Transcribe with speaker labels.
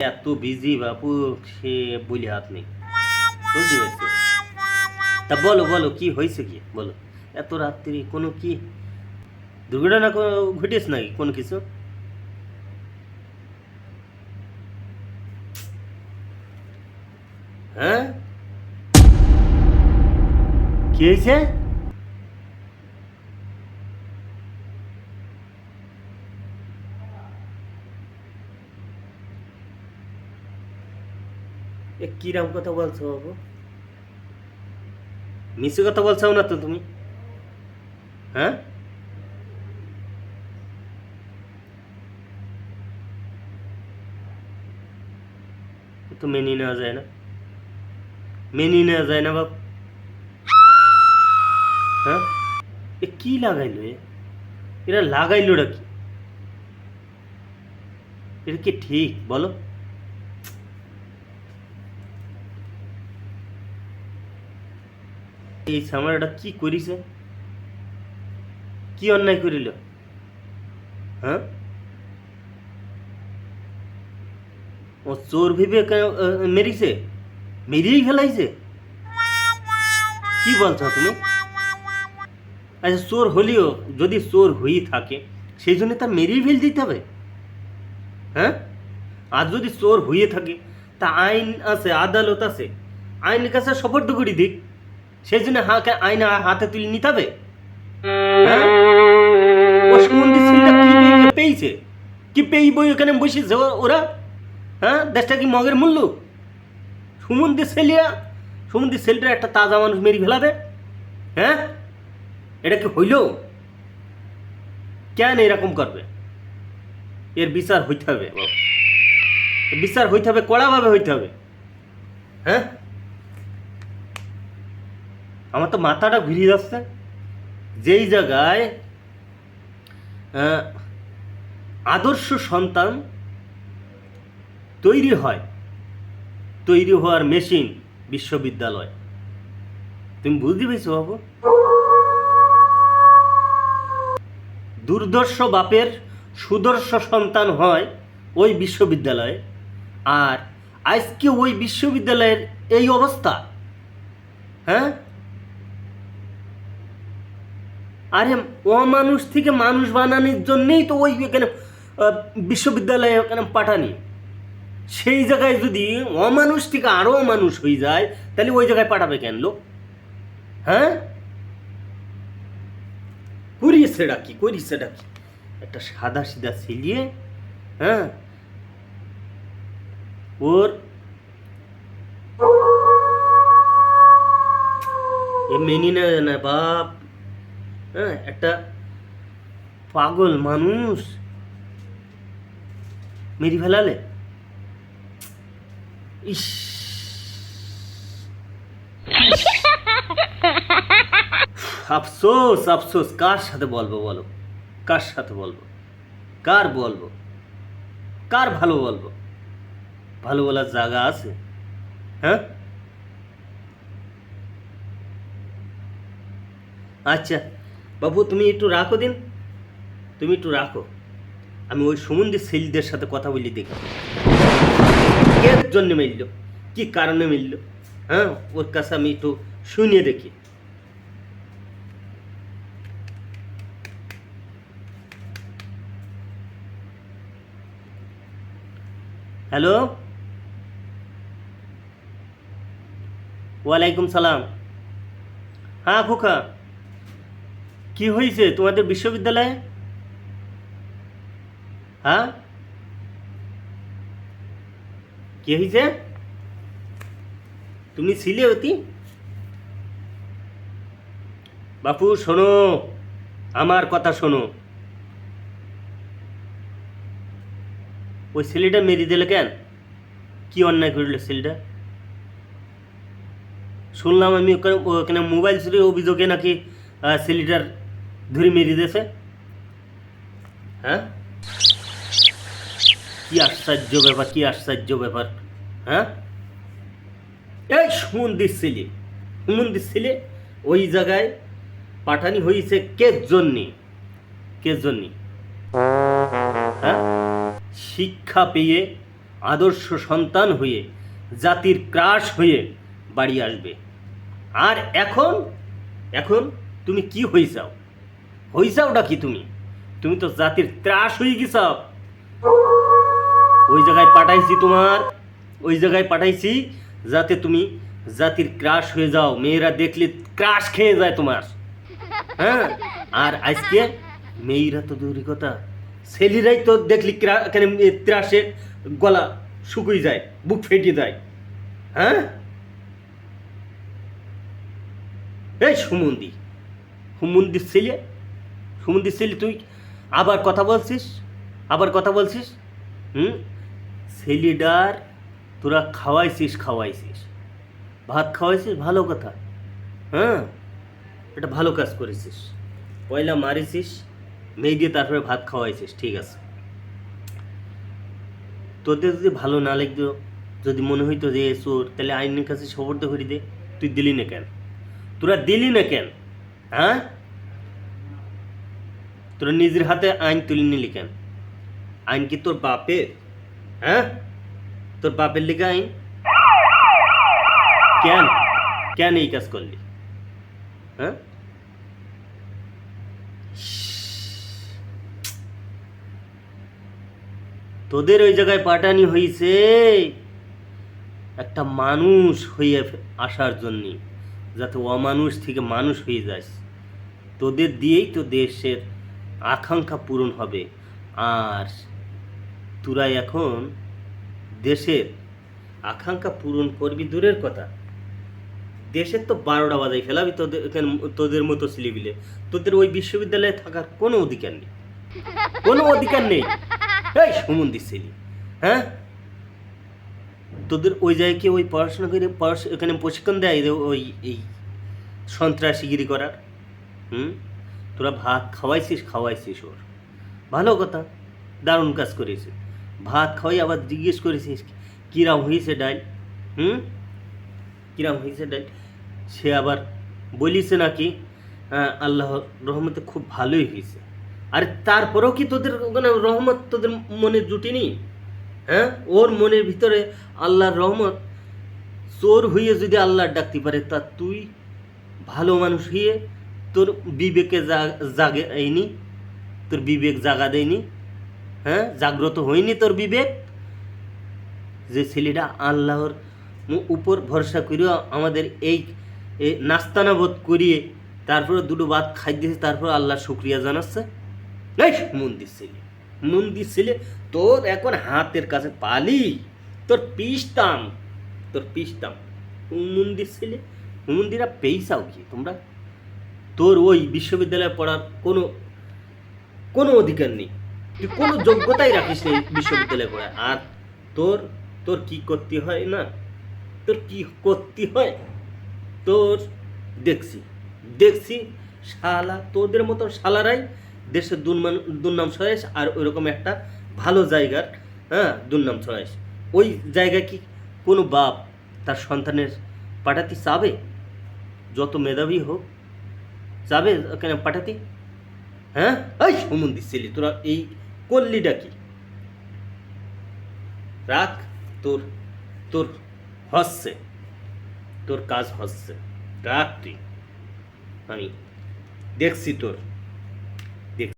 Speaker 1: এত বিজি বাপু, সে বলি পারছ? তা বলো বলো, কি হয়েছে কি? বলো। এত রাত্রি কোনো কি দুর্ঘটনা ঘটেছে নাকি কোনো কিছু? হ্যাঁ? কি হয়েছে? কিরাম কথা বলছো বাবু? মিশে কথা বলছো না তো তুমি? হ্যাঁ? তো মেনে নেওয়া যায় না। মেনে নেওয়া যায় না বাবু। হ্যাঁ? এ কি লাগাইলো এরা লাগাইলোটা কি? এটা কি ঠিক? বলো। এই সামারটা কি করিছে? কি অন্যায় করিল? হ্যাঁ? ও চোর ভেবে মেরিছে? মেরিয়েই ফেলাইছে? কি বলছো তুমি? আচ্ছা চোর হলেও যদি চোর হয়েই থাকে, সেই জন্য তা মেরিয়ে ফেল দিতে হবে। হ্যাঁ? আর যদি চোর হয়ে থাকে, তা আইন আছে, আদালত আছে। আইনের কাছে সপর্দ করে দিক। সেই জন্য হাকে আইন হাতে তুলে নিতে হবে। হ্যাঁ? ও সুমন্দির ছেলেটা কি পেয়েছে? কি পেয়ে বই ওখানে বসেছে ওরা? হ্যাঁ? দেশটা কি মগের মূল্য? সুমন্দির ছেলিয়া সুমন্দির ছেলেটা একটা তাজা মানুষ মেরে ফেলাবে। হ্যাঁ? এটা কি হইল? কেন এরকম করবে? এর বিচার হইতে হবে বিচার হইতে হবে কড়াভাবে হইতে হবে। হ্যাঁ? আমার তো মাথাটা ঘুরিয়ে যাচ্ছে। যেই জায়গায় আদর্শ সন্তান তৈরি হয়, তৈরি হওয়ার মেশিন বিশ্ববিদ্যালয়। তুমি বুঝতে পেরেছ বাবু? দুর্দর্শ বাপের সুদর্শ সন্তান হয় ওই বিশ্ববিদ্যালয়ে। আর আজকে ওই বিশ্ববিদ্যালয়ের এই অবস্থা হ্যাঁ? আরে অমানুষ থেকে মানুষ বানানোর জন্যেই তো ওই এখানে বিশ্ববিদ্যালয়ে ওখানে পাঠানি। সেই জায়গায় যদি অমানুষ থেকে আরও মানুষ হয়ে যায়, তাহলে ওই জায়গায় পাঠাবে কেন লোক? হ্যাঁ? করিয়েছে কি করিয়েছে কি একটা সাদা সিধা ছিলিয়ে হ্যাঁ? ওর মেনে না বাপ। হ্যাঁ একটা পাগল মানুষ। মেরি ফেলালে? ইস। আফসোস আফসোস, কার সাথে বলব বলো? কার সাথে বলব? কার বলব? কার ভালো বলব? ভালো বলার জায়গা আছে। হ্যাঁ? আচ্ছা। বাবু, তুমি একটু রাখো দিন। তুমি একটু রাখো। আমি ওই সুমন্দি সেলদের সাথে কথা বলি দেখি। এর জন্য মিলল। কি কারণে মিলল? হ্যাঁ ওর কাছে আমি একটু শুনিয়ে দেখি। হ্যালো? ওয়ালাইকুম সালাম। হ্যাঁ খোকা। কি হয়েছে তোমাদের বিশ্ববিদ্যালয়ে? হ্যাঁ? কি হয়েছে তুমি ছিলে অতি? বাপু, শোনো। আমার কথা শোনো। ওই ছেলেটা মেরে দিলে কেন? কি অন্যায় করিল ছেলেটা? শুনলাম আমি ওখানে ওখানে মোবাইল চুরি অভিযোগে নাকি ছেলেটার ধরে মেরে দিয়েছে। হ্যাঁ? কি আশ্চর্য ব্যাপার, কি আশ্চর্য ব্যাপার হ্যাঁ? এই সুমন্দির ছেলে সুমন্দির ছেলে ওই জায়গায় পাঠানি হয়েছে কে জন্যে? কে জন্যে? হ্যাঁ? শিক্ষা পেয়ে, আদর্শ সন্তান হয়ে, জাতির ক্রাশ হয়ে বাড়ি আসবে। আর এখন? এখন তুমি কি হইছাও হইছাওটা কি তুমি? তুমি তো জাতির ত্রাস হয়ে গেছাও ওই জায়গায় পাঠাইছি তোমার, ওই জায়গায় পাঠাইছি যাতে তুমি জাতির ক্রাশ হয়ে যাও। মেয়েরা দেখলে ক্রাশ খেয়ে যায় তোমার। হ্যাঁ? আর আজকে মেয়েরা তো দূরই কথা। ছেলেরাই তো দেখলি কেন ত্রাসে গলা শুকিয়ে যায়, বুক ফেটে যায়। হ্যাঁ? এই সুমন্দি হুমন্দির ছেলে সুমন্দির ছেলে তুই? আবার কথা বলছিস? আবার কথা বলছিস? হুম? ছেলেটার তোরা খাওয়াইছিস খাওয়াইছিস। ভাত খাওয়াইছিস? ভালো কথা। হ্যাঁ? এটা ভালো কাজ করেছিস। পয়লা মারিছিস মেয়ে দিয়ে তারপরে ভাত খাওয়াইছিস, ঠিক আছে। তোদের যদি ভালো না লাগতো, যদি মনে হইতো যে, চোর, তাহলে আইনের কাছে সবর্দ করে দে। তুই দিলি না কেন? তোরা দিলি না কেন? হ্যাঁ? তোরা নিজের হাতে আইন তুলে নিলি কেন? আইন কি তোর বাপের? হ্যাঁ? তোর বাপের লিখে আইন? কেন? কেন এই কাজ করলি? হ্যাঁ? তোদের ওই জায়গায় পাঠানি হয়েছে একটা মানুষ হয়ে আসার জন্য, যাতে অমানুষ থেকে মানুষ হয়ে যাস। তোদের দিয়েই তো দেশের আকাঙ্ক্ষা পূরণ হবে। আর তোরা এখন দেশের আকাঙ্ক্ষা পূরণ করবি দূরের কথা। দেশের তো বারোটা বাজাই ফেলাবি তোদের এখানে, তোদের মতো ছেলেবিলে তোদের ওই বিশ্ববিদ্যালয়ে থাকার কোনো অধিকার নেই। কোনো অধিকার নেই। এই সুমন্দির ছেলে হ্যাঁ? তোদের ওই জায়গায় কি ওই পড়াশোনা করে পড়াশোনা এখানে প্রশিক্ষণ দেয় ওই, এই সন্ত্রাসীগিরি করার? হুম? তোরা ভাত খাওয়াইছিস খাওয়াইছিস ওর। ভালো কথা দারুণ কাজ করেছিস ভাত খাওয়াই আবার জিজ্ঞেস করেছিস কিরাম হয়েছে ডাইল? হুম? কিরাম হয়েছে ডাইল? সে আবার বলিছে নাকি আহ, আল্লাহ রহমতে খুব ভালোই হয়েছে আর তারপরেও কি তোদের রহমত তোদের মনে জুটিনি হ্যাঁ ওর মনের ভিতরে আল্লাহর রহমত চোর হইয়ে যদি আল্লাহর ডাকতে পারে তা তুই ভালো মানুষ হইয়ে তোর বিবেকে জাগে আইনি তোর বিবেক জাগা দেয়নি হ্যাঁ? জাগ্রত হয়নি তোর বিবেক? যে ছেলেটা আল্লাহর উপর ভরসা করিয়া আমাদের এই নাস্তানাবোধ করিয়ে তারপরে দুটো ভাত খাই দিয়েছে, তারপর আল্লাহর শুক্রিয়া জানাচ্ছে। মন্দির ছেলে মন্দির ছেলে, তোর এখন হাতের কাছে পালি, তোর পিসতাম তোর পিসতাম। মন্দির ছেলে, মন্দিরা পেইসাও কি তোমরা? তোর ওই বিশ্ববিদ্যালয়ে পড়ার কোনো কোনো অধিকার নেই। তুই কোনো যোগ্যতাই রাখিস না বিশ্ববিদ্যালয়ে পড়ায়। আর তোর তোর কি করতে হয় না? তোর কি করতে হয়? তোর দেখছি দেখছি শালা, তোদের মতো শালারাই দেশের দুর্নাম ছড়াইস আর ওইরকম একটা ভালো জায়গার হ্যাঁ দুর্নাম ছড়াইস। ওই জায়গায় কি কোনো বাপ তার সন্তানের পাঠাতে চাবে? যত মেধাবী হোক যাবে কেন পাঠাতি? হ্যাঁ? এই সুমন্দির ছেলে, তোরা এই করলিটা কি? রাখ, তোর তোর হচ্ছে, তোর কাজ হচ্ছে, রাখ তুই। আমি দেখছি তোর